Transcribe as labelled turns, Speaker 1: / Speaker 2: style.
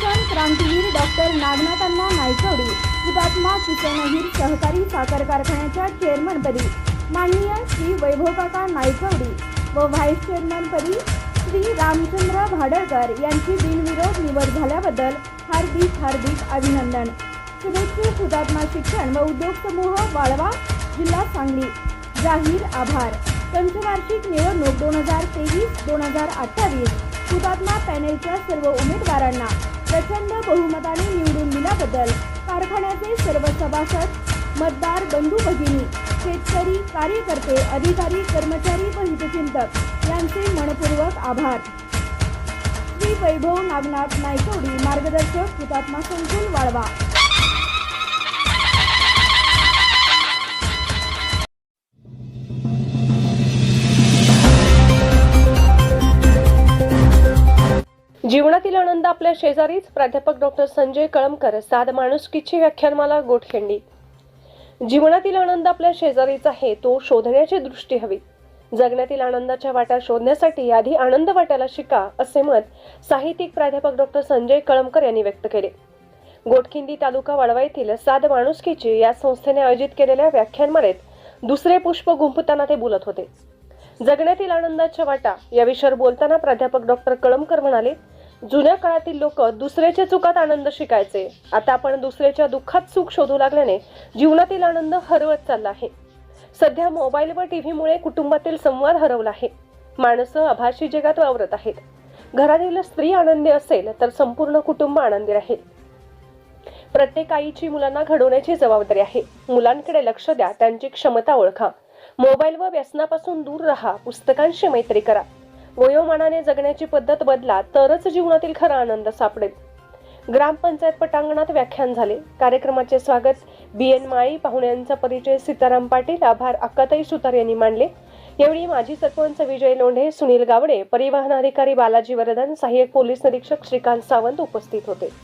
Speaker 1: क्रांतीवीर doctor नागनाथांना Naikwadi हुतात्मा किसन सहकारी साखर कारखान्याच्या चेअरमनपदी माननीय श्री वैभवकाका नायकवडी व व्हाईस चेअरमनपदी श्री रामचंद्र भाडळकर यांची बिनविरोध निवड झाल्याबद्दल हार्दिक हार्दिक अभिनंदन. शुभेच्छुक हुतात्मा शिक्षण व उद्योग समूह वाळवा जिल्हा सांगली. जाहीर आभार. पंचवार्षिक निवडणूक दोन हजार तेवीस दोन हजार अठ्ठावीस हुतात्मा पॅनेलच्या सर्व उमेदवारांना प्रचंड बहुमताने निवडून दिल्याबद्दल कारखान्याचे सर्व सभासद मतदार बंधू भगिनी शेतकरी कार्यकर्ते अधिकारी कर्मचारी व हितचिंतक यांचे मनपूर्वक आभार. श्री वैभव नागनाथ नायकवडी मार्गदर्शक हुतात्मा संकुल वाळवा.
Speaker 2: जीवनातील आनंद आपल्या शेजारीच. प्राध्यापक डॉक्टर संजय कळमकर साध माणुसकीची व्याख्यानमाला गोठखिंडी जीवनातील आनंद आपल्या शेजारीच आहे तो शोधण्याची दृष्टी हवी. जगण्यातील आनंदाच्या वाटा शोधण्यासाठी आधी आनंद वाट्याला शिका असे मत साहित्यिक प्राध्यापक डॉक्टर संजय कळमकर यांनी व्यक्त केले. गोटखिंडी तालुका वाडवा येथील साध माणुसकीची या संस्थेने आयोजित केलेल्या व्याख्यानमालेत दुसरे पुष्प गुंफताना ते बोलत होते. जगण्यातील आनंदाच्या वाटा या विषयावर बोलताना प्राध्यापक डॉक्टर कळमकर म्हणाले जुन्या काळातील लोक दुसऱ्याच्या चुकात आनंद शिकायचे. आता आपण दुसऱ्याच्या दुःखात सुख शोधू लागल्याने जीवनातील आनंद हरवत चालला आहे. सध्या मोबाईल व टीव्हीमुळे कुटुंबातील संवाद हरवला आहे. माणसं आभासी जगात वावरत आहेत. घरातील स्त्री आनंदी असेल तर संपूर्ण कुटुंब आनंदी राहील. प्रत्येक आईची मुलांना घडवण्याची जबाबदारी आहे. मुलांकडे लक्ष द्या त्यांची क्षमता ओळखा. मोबाईल व व्यसनापासून दूर राहा पुस्तकांशी मैत्री करा. वयोमानाने जगण्याची पद्धत बदला तरच जीवनातील खरा आनंद सापडेल. ग्रामपंचायत पटांगणात व्याख्यान झाले. कार्यक्रमाचे स्वागत बी एन माळी पाहुण्यांचा परिचय सीताराम पाटील आभार अक्काताई सुतार यांनी मांडले. यावेळी माजी सरपंच विजय लोंढे सुनील गावडे परिवहन अधिकारी बालाजी वरदन सहाय्यक पोलीस निरीक्षक श्रीकांत सावंत उपस्थित होते.